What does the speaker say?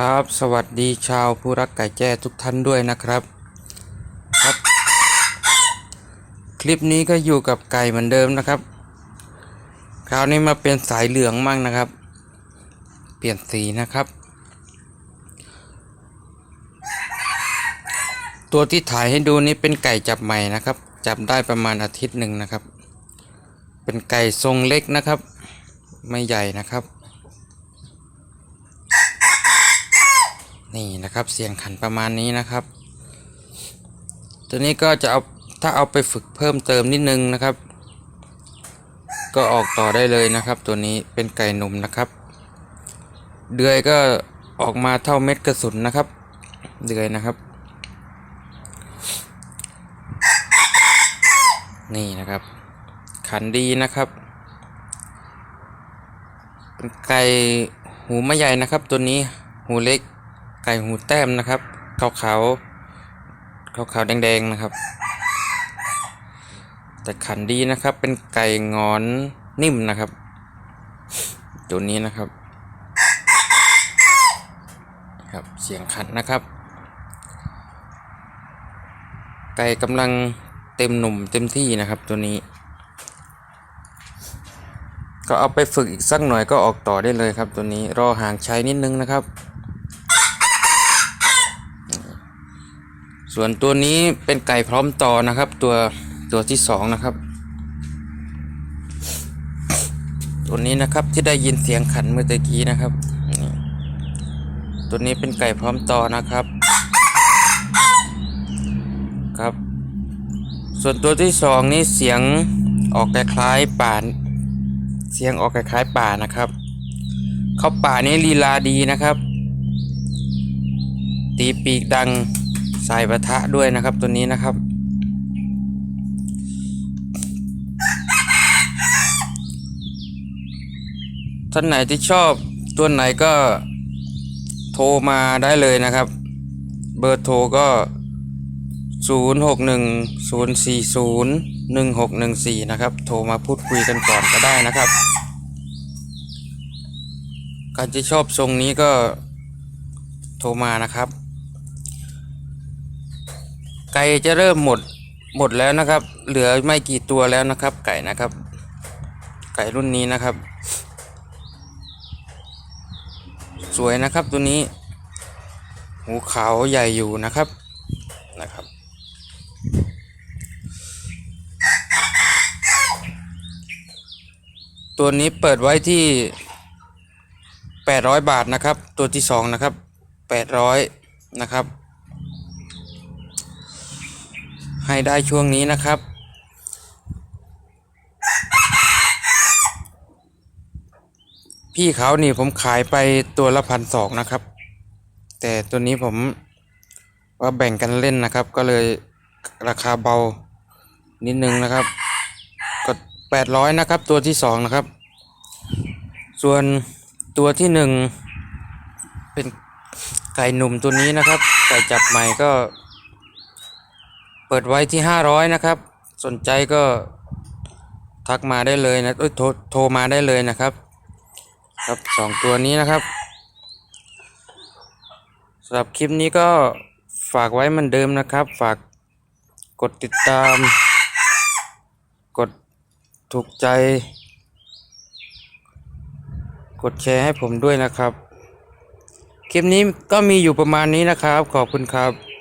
ครับ สวัสดีชาวผู้รักไก่แจ้ทุกท่านด้วยนะครับครับ คลิปนี้ก็อยู่กับไก่เหมือนเดิมนะครับ คราวนี้มาเป็นสายเหลืองมั่งนะครับ เปลี่ยนสีนะครับ ตัวที่ถ่ายให้ดูนี้เป็นไก่จับใหม่นะครับ จับได้ประมาณอาทิตย์หนึ่งนะครับ เป็นไก่ทรงเล็กนะครับ ไม่ใหญ่นะครับ นี่นะครับเสียงขันประมาณนี้นะครับ ตัวนี้ก็จะเอาถ้าเอาไปฝึกเพิ่มเติมนิดนึงนะครับ ก็ออกต่อได้เลยนะครับ ตัวนี้เป็นไก่หนุ่มนะครับ เดือยก็ออกมาเท่าเม็ดกระสุนนะครับ เดือยนะครับ นี่นะครับ ขันดีนะครับเป็นไก่หูไม่ใหญ่นะครับ ตัวนี้หูเล็ก ไก่หูแต้มนะครับขาวขาวขาวขาวๆแดงๆนะครับ แต่ขันดีนะครับเป็นไก่งอนนิ่มนะครับตัวนี้นะครับครับเสียงขันนะครับ ไก่กำลังเต็มหนุ่มเต็มที่นะครับตัวนี้ ก็เอาไปฝึกอีกสักหน่อยก็ออกต่อได้เลยครับตัวนี้รอห่างใช้นิดนึงนะครับ ส่วนตัวนี้เป็นไก่พร้อมต่อนะครับ ตัวตัวที่สองนะครับ ตัวนี้นะครับที่ได้ยินเสียงขันเมื่อตะกี้นะครับ ตัวนี้เป็นไก่พร้อมต่อนะครับ ครับ ส่วนตัวที่สองนี่เสียงออกคล้ายป่าเสียงออกคล้ายป่านะครับ เขาป่านี้ลีลาดีนะครับ ตีปีกดัง สายปะทะด้วยนะครับตัวนี้นะครับ ท่านไหนที่ชอบตัวไหนก็โทรมาได้เลยนะครับ เบอร์โทรก็ 0 6 1 0 4 0 1 6 1 4 นะครับ โทรมาพูดคุยกันก่อนก็ได้นะครับใครที่ชอบทรงนี้ก็โทรมานะครับ ไก่จะเริ่มหมดหมดแล้วนะครับ เหลือไม่กี่ตัวแล้วนะครับ ไก่นะครับ ไก่รุ่นนี้นะครับ สวยนะครับตัวนี้ หูขาวใหญ่อยู่นะครับนะครับ ตัวนี้เปิดไว้ที่ 800 บาทนะครับ ตัวที่สองนะครับ 800 นะครับ ให้ได้ช่วงนี้นะครับ พี่เขานี่ผมขายไปตัวละพันสองนะครับ แต่ตัวนี้ผมว่าแบ่งกันเล่นนะครับ ก็เลยราคาเบานิดนึงนะครับก็แปดร้อยนะครับ ตัวที่สองนะครับ ส่วนตัวที่หนึ่งเป็นไก่หนุ่มตัวนี้นะครับไก่จับใหม่ก็ เปิดไว้ที่ห้าร้อยนะครับ สนใจก็ทักมาได้เลยนะเอ้ยโทรโทรมาได้เลยนะครับ ครับสองตัวนี้นะครับสำหรับคลิปนี้ก็ฝากไว้เหมือนเดิมนะครับ ฝากกดติดตาม กดถูกใจ กดแชร์ให้ผมด้วยนะครับ คลิปนี้ก็มีอยู่ประมาณนี้นะครับ ขอบคุณครับ